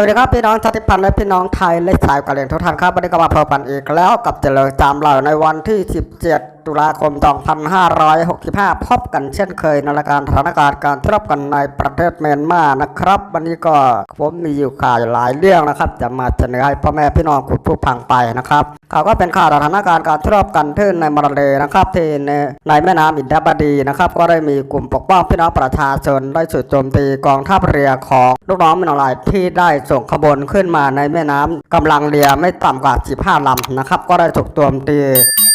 สวัสดีครับพี่น้องชาติพันธุ์และพี่น้องไทยและสายกะเหรี่ยงทุกท่านครับวันนี้ก็มาพบกันอีกแล้วกับเจริญจามเหล่าในวันที่ 17 ตุลาคม 2565 พบกันเช่นเคยในรายการสถานการณ์การทบกันในประเทศเมียนมานะครับ วันนี้ก็ผมมีอยู่ข่าวหลายเรื่องนะครับ จะมาเสนอให้พ่อแม่พี่น้องคุณผู้ฟังไปนะครับข่าวก็เป็นข่าวสถานการณ์การทบกันที่ในมาเลนะครับที่ในในแม่น้ำอินทบดีนะครับก็ได้มีกลุ่มปกป้องพี่น้องประชาชนได้จุดโจมตีกองทัพเรือของลูกน้องมินอลายที่ได้ส่งขบวนขึ้นมาในแม่น้ำกำลังเรือไม่ต่ำกว่า 15ลำนะครับก็ได้ถูกโจมตี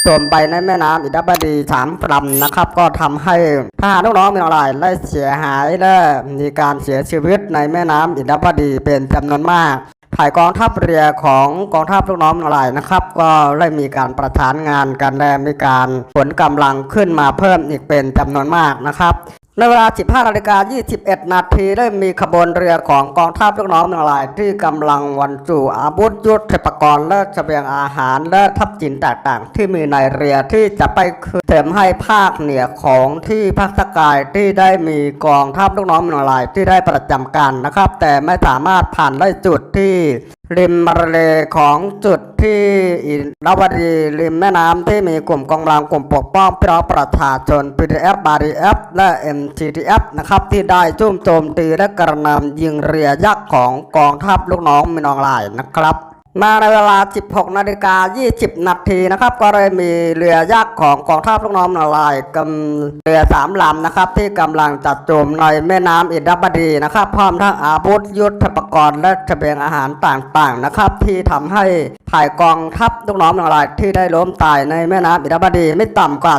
จมไปในแม่น้ำอิดาบดีสามลำนะครับ ก็ทำให้ทหารลูกน้องมีอะไรได้เสียหายและมีการเสียชีวิตในแม่น้ำอิดาบดีเป็นจำนวนมากถ่ายกองทัพเรือของกองทัพลูกน้องมีอะไรนะครับ ก็ได้มีการประสานงานกันและมีการผลกำลังขึ้นมาเพิ่มอีกเป็นจำนวนมากนะครับ ในเวลา 15นาฬิกา21 นาทีได้มีขบวนเรือของกองทัพลูกน้องทั้งหลาย ที่กำลังวันสู่อาวุธยุทธปกรณ์และเสบียงอาหารและทัพจินต่างๆ ที่มีในเรือที่จะไปเสริมให้ภาคเหนือของที่ภาคตะกายที่ได้มีกองทัพลูกน้องทั้งหลายที่ได้ประจำการนะครับ แต่ไม่สามารถผ่านได้จุดที่ ริมมาเลของจุดที่อินทวดีริมแม่น้ำที่มีกลุ่มกองรังกลุ่มปกป้องพี่น้องประชาชน PDF BDF และ MTTF นะครับที่ได้จุ่มโจมตีและกระหนำยิงเรือยักษ์ของกองทัพลูกน้องมินอองไลน์นะครับ มาในเวลา 16 นาฬิกา 20 นาทีนะครับ ก็เลยมีเรือยักษ์ของกองทัพลูกน้องนอองไลน์กำเรือสามลำนะครับ ที่กำลังจัดโจมในแม่น้ำอินทบดีนะครับ พร้อมทั้งอาวุธยุทธปกรณ์และเสบียงอาหารต่างๆนะครับ ที่ทำให้ ผ่ายกองทัพลูกน้องมินอองลน์ที่ได้ล้มตายในแม่น้ำอินทบดีไม่ต่ำกว่า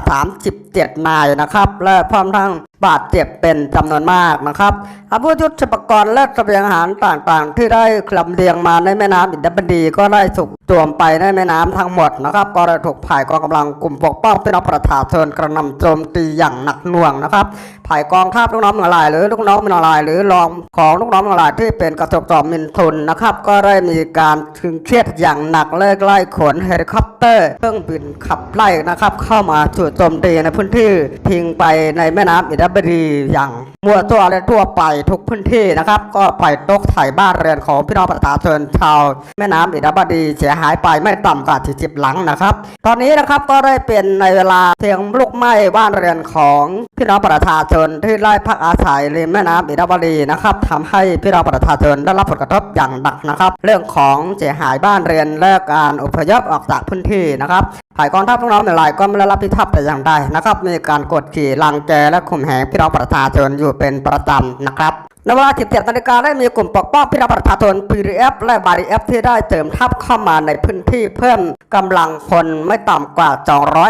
37 นายนะครับ และพร้อมทั้งบาดเจ็บเป็นจำนวนมากนะครับอาวุธยุทธปกรณ์และเสบียงอาหารต่างๆ ที่ได้คลำเลียงมาในแม่น้ำอินทบดีก็ได้ถูกโจมไปในแม่น้ำทั้งหมดนะครับ ก็ได้ถูกผ่ายกองกำลังกลุ่มปกป้องพี่น้องประชาชนกระหนำโจมตีอย่างหนักหน่วงนะครับผ่ายกองทัพลูกน้องเมืองลายหรือลูกน้องเมืองลายหรือรองของลูกน้องเมืองลายที่เป็นกระจกจอมมินทุนนะครับ ก็ได้มีการถึงเครียดอย่างหนักเลยไล่ขนเฮลิคอปเตอร์เครื่องบินขับไล่นะครับ เข้ามาจู่โจมตีในพื้นที่ทิ้งไปในแม่น้ำอินทบดีอย่างมั่วตัวและทั่วไปทุกพื้นที่นะครับ ก็ไปตกไถ่บ้านเรือนของพี่น้องประชาชนชาวแม่น้ำอินทบดีเสียหายไปไม่ต่ำกว่า40หลังนะครับ ตอนนี้นะครับก็ได้เป็นในเวลาเสียงลุกไหม้บ้านเรือนของพี่น้องประชาชนที่ไล่พักอาศัยริมแม่น้ำอินทบดีนะครับทำให้พี่น้องประชาชนได้รับผลกระทบอย่างหนักนะครับ เรื่องของเสียหายบ้านเรือนและการอพยพออกจากพื้นที่นะครับฝ่ายกองทัพพวกน้องในลายก็ไม่ได้รับผิดชอบแต่อย่างใดนะครับ มีการกดขี่ลังแกและข่มเหงพี่น้องประชาชนอยู่เป็นประจำนะครับ ในเวลา17นาฬิกาได้มีกลุ่มปกป้องพี่น้องประชาชน PDF และ BDF ที่ได้เติมทัพเข้ามาในพื้นที่เพิ่มกำลังคนไม่ต่ำกว่า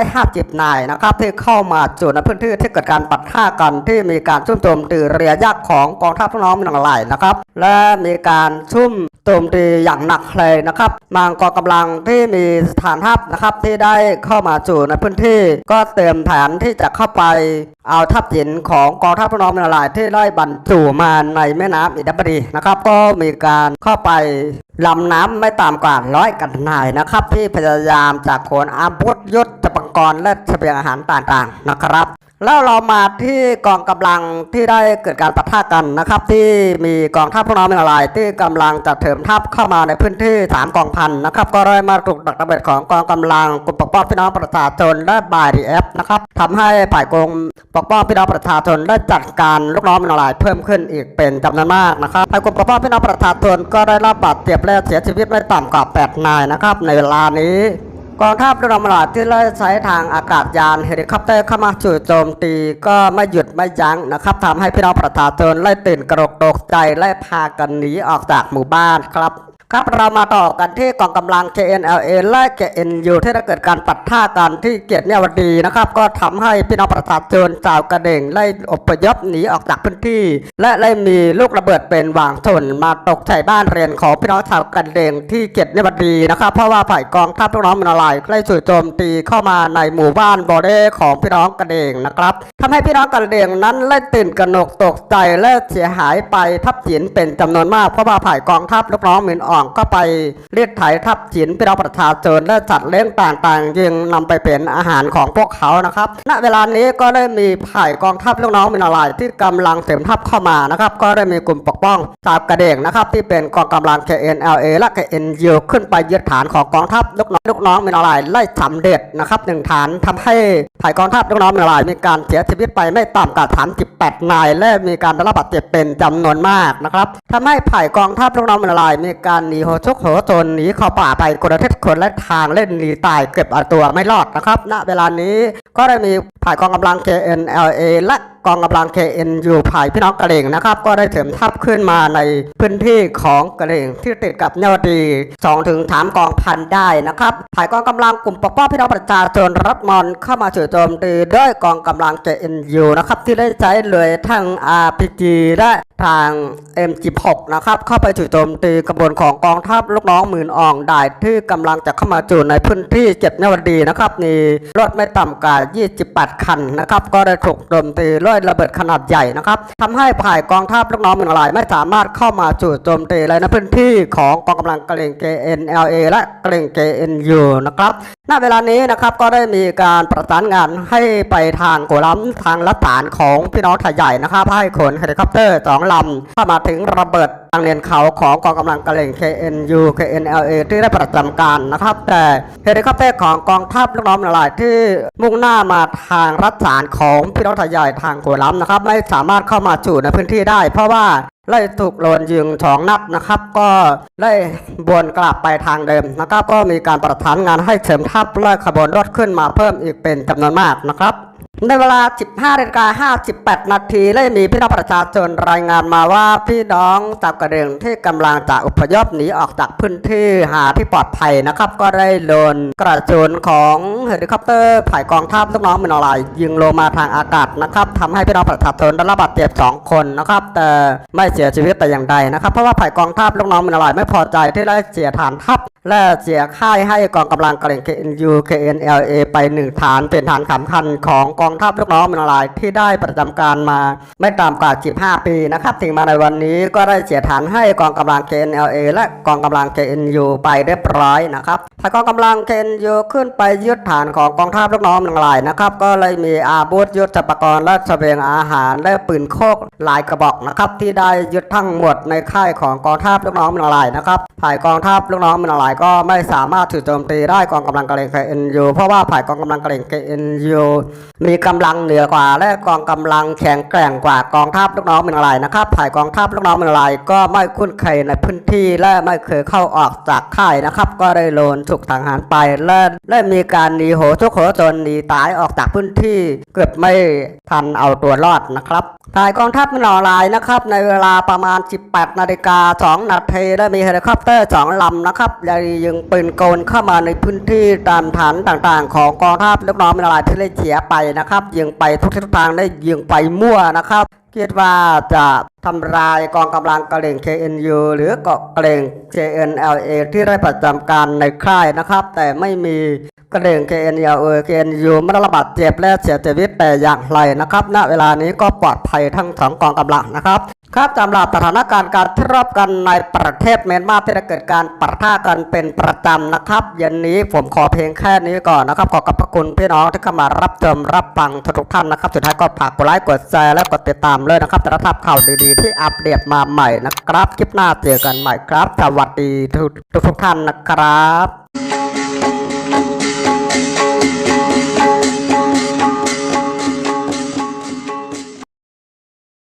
250 นายนะครับที่เข้ามาจู่ในพื้นที่ที่เกิดการปัดท่ากันที่มีการชุ่มโจมตีเรือยักษ์ของกองทัพน้องมินองไหลนะครับและมีการชุ่มโจมตีอย่างหนักเลยนะครับบางกองกำลังที่มีฐานทัพนะครับที่ได้เข้ามาจู่ในพื้นที่ ก็เตรียมแผนที่จะเข้าไปเอาทัพสินของกองทัพน้องมินองไหลที่ได้บรรจุมาในแม่น้ำอินทบดีนะครับ ก็มีการเข้าไปลำน้ำไม่ต่ำกว่าร้อยกันนายนะครับ ที่พยายามจากขนอาวุธยุทธปกรณ์และเสบียงอาหารต่างๆนะครับ แล้วเรามาที่กองกำลังที่ได้เกิดการปะทะกันนะครับ ที่มีกองทัพพวกน้องเป็นอะไรที่กำลังจะเถิมทัพเข้ามาในพื้นที่สามกองพันนะครับ ก็ได้มาถูกดักระเบิดของกองกำลังกลุ่มปกป้องพี่น้องประชาชนและบายดีเอฟนะครับทำให้ฝ่ายกองปกป้องพี่น้องประชาชนได้จัดการลูกน้องเป็นอะไรเพิ่มขึ้นอีกเป็นจำนวนมากนะครับฝ่ายกลุ่มปกป้องพี่น้องประชาชนก็ได้รับบาดเจ็บและเสียชีวิตไม่ต่ำกว่า8นายนะครับในเวลานี้ กองทัพเรือดำน้ำที่ได้ใช้ทางอากาศยานเฮลิคอปเตอร์เข้ามาจู่โจมตีก็ไม่หยุดไม่ยั้งนะครับทำให้พี่น้องประชาชนไล่ตื่นกระโดกตกใจและพากันหนีออกจากหมู่บ้านครับ ครับเรามาต่อกันที่กองกำลัง KNLA และ KNU ที่ได้เกิดการปัดท่ากันที่เกียรติเนวดีนะครับ ก็ทำให้พี่น้องประชาชนชาวกระเด่งไล่อพยพหนีออกจากพื้นที่ และไล่มีลูกระเบิดเป็นวางชนมาตกใส่บ้านเรือนของพี่น้องชาวกระเด่งที่เกียรติเนวดีนะครับ เพราะว่าฝ่ายกองทัพพี่น้องมันอะไรไล่จู่โจมตีเข้ามาในหมู่บ้านบอเด้ของพี่น้องกระเด่งนะครับทำให้พี่น้องกระเด่งนั้นไล่ตื่นกระหนกตกใจและเสียหายไปทับสินเป็นจำนวนมากเพราะว่าฝ่ายกองทัพลูกน้องมินอ่ององก็ไปเรียกไถทับจินพี่น้องประชาชนและจัดเลี้ยงต่างๆยิงนำไปเป็นอาหารของพวกเขานะครับ ณ เวลานี้ก็ได้มีผ่ายกองทัพลูกน้องมินอลายที่กำลังเสริมทัพเข้ามานะครับ ก็ได้มีกลุ่มปกป้องสาบกระเดงนะครับ ที่เป็นกองกำลัง KNLA และ KNU ขึ้นไปยึดฐานของกองทัพลูกน้องลูกน้องมินอลายไล่สำเร็จนะครับหนึ่งฐานทำให้ผ่ายกองทัพลูกน้องมินอลายมีการเสียชีวิตไปไม่ต่ำกว่า38นาย และมีการได้รับบาดเจ็บเป็นจำนวนมากนะครับทำให้ผ่ายกองทัพลูกน้องมินอลายมีการหนีโหชุกโหจนหนีเข้าป่าไปกระเทศคนและทางเล่นหนีตายเก็บอตัวไม่รอดนะครับ ณ เวลานี้ก็ได้มีผ่ายกองกำลัง KNLA และ กองกำลัง KNU ผ่ายพี่น้องกะเหรี่ยงนะครับ ก็ได้เสริมทัพขึ้นมาในพื้นที่ของกะเหรี่ยงที่ติดกับเนวดี2ถึง3กองพันได้นะครับผ่ายกองกำลังกลุ่มปกป้องพี่น้องประชาชนรับมอนเข้ามาจู่โจมตีด้วยกองกำลัง KNU นะครับที่ได้ใช้เลยทั้ง RPG และทาง M16 นะครับเข้าไปจู่โจมตีกระบวนของกองทัพลูกน้องหมื่นอ่องได้ที่กำลังจะเข้ามาจู่ในพื้นที่เจ็ดเนวดีนะครับมีรถไม่ต่ำกว่า28 คันนะครับก็ได้ถูกโจมตีด้วยระเบิดขนาดใหญ่นะครับทำให้ผ่ายกองทัพลูกน้องหมื่งหลาย ไม่สามารถเข้ามาจู่โจมตีอะไรในพื้นที่ของกองกำลังกะเกรี่ยง KNLA และกะเหรี่ยง KNU นะครับณเวลานี้นะครับก็ได้มีการประสานงานให้ไปทางโกลัมทางลัฐานของพี่น้องไทยใหญ่นะครับให้ขนเฮลิคอปเตอร์สองลำเข้ามาถึงระเบิดทางเลียนเขาของกองกำลังกระเหรี่ยง KNU KNLA ที่ได้ประจำการนะครับ แต่เฮลิคอปเตอร์ของกองทัพลูกน้องหลายที่มุ่งหน้ามาทางรัฐานของพี่น้องไทยใหญ่ทางโกลัมนะครับไม่สามารถเข้ามาจู่ในพื้นที่ได้ เพราะว่า ไล่ถูกโลนยิงสองนัดนะครับ ก็ได้วนกลับไปทางเดิมนะครับ ก็มีการประทานงานให้เสริมทัพและขบวนรถขึ้นมาเพิ่มอีกเป็นจำนวนมากนะครับในเวลา 15นาฬิกา58 นาทีได้มีพี่น้องประชาชนรายงานมาว่าพี่น้องจากกระเดึงที่กำลังจะอพยพหนีออกจากพื้นที่หาที่ปลอดภัยนะครับ ก็ได้โดนกระสุนของเฮลิคอปเตอร์ฝ่ายกองทัพลูกน้องมินอลายยิงลงมาทางอากาศนะครับทำให้พี่น้องประชาชนได้รับบาดเจ็บสองคนนะครับ แต่ไม่เสียชีวิตแต่อย่างใดนะครับ เพราะว่าฝ่ายกองทัพลูกน้องมินอลายไม่พอใจที่ได้เสียฐานทัพ และเสียค่ายให้กองกำลังกะเหรี่ยง KNU KNLA ไปหนึ่งฐานเป็นฐานสำคัญของกองทัพลูกน้องมินลายที่ได้ประจำการมาไม่ต่ำกว่า 15 ปีนะครับถึงมาในวันนี้ก็ได้เสียฐานให้กองกำลัง KNLA และกองกำลัง KNU ไปเรียบร้อยนะครับพอกองกำลัง KNU ขึ้นไปยึดฐานของกองทัพลูกน้องมินลายนะครับก็เลยมีอาวุธยุทธปกรณ์และเสบียงอาหารและปืนโคกหลายกระบอกนะครับที่ได้ยึดทั้งหมดในค่ายของกองทัพลูกน้องมินลายนะครับฝ่ายกองทัพลูกน้องมินลายก็ไม่สามารถถูกโจมตีได้กองกำลังกระเหรี่ยง KNU เพราะว่าฝ่ายกองกำลังกระเหรี่ยง KNU มีกำลังเหนือกว่า และกองกำลังแข็งแกร่งกว่ากองทัพลูกน้องมินอลายนะครับฝ่ายกองทัพลูกน้องมินอลายก็ไม่คุ้นเคยในพื้นที่และไม่เคยเข้าออกจากค่ายนะครับ ก็ได้โลนถูกสังหารไปและและมีการหนีโหทุกโหจนหนีตายออกจากพื้นที่เกือบไม่ทันเอาตัวรอดนะครับฝ่ายกองทัพมินอลายนะครับในเวลาประมาณ 18นาฬิกา2นาทีได้มีเฮลิคอปเตอร์สองลำนะครับได้ยิงปืนกลเข้ามาในพื้นที่ตามฐานต่างๆ ของกองทัพลูกน้องมินอลายที่ได้เสียไปนะครับยิงไปทุกทิศทางได้ยิงไปมั่วนะครับคิดว่าจะทำลายกองกำลังกระเหรี่ยง KNU หรือเกาะกะเหรี่ยง KNLA ที่ได้ประจำการในค่ายนะครับ แต่ไม่มีกระเหรี่ยง KNLA KNU ไม่ได้รับบาดเจ็บและเสียชีวิตแต่อย่างไรนะครับ ณเวลานี้ก็ปลอดภัยทั้งสองกองกำลังนะครับ ครับสำหรับสถานการณ์การทรบกันในประเทศเมียนมาที่ได้เกิดการปะทะกันเป็นประจำนะครับเย็นนี้ผมขอเพียงแค่นี้ก่อนนะครับ ขอขอบพระคุณพี่น้องที่เข้ามารับชมรับฟังทุกท่านนะครับ สุดท้ายก็ฝากกดไลค์กดแชร์และกดติดตามเลยนะครับจะได้รับข่าวดีๆ ที่อัปเดตมาใหม่นะครับ คลิปหน้าเจอกันใหม่ครับ สวัสดีทุกๆท่านนะครับ